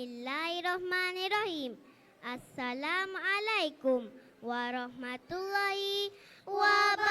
Bismillahirrahmanirrahim. Assalamualaikum warahmatullahi wabarakatuh.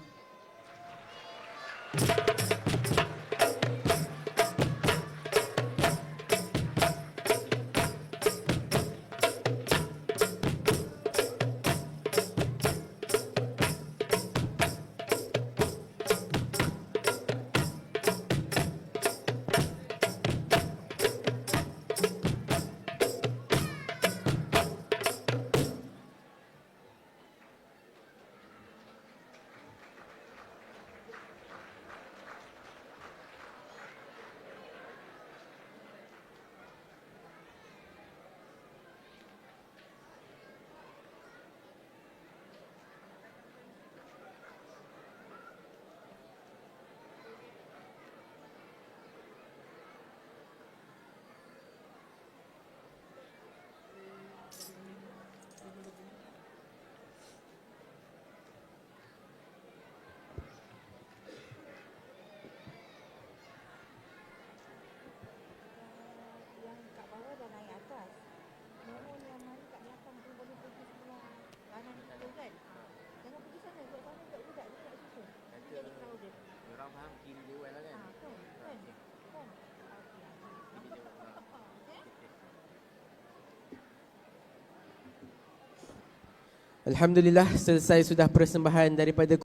Alhamdulillah selesai sudah persembahan daripada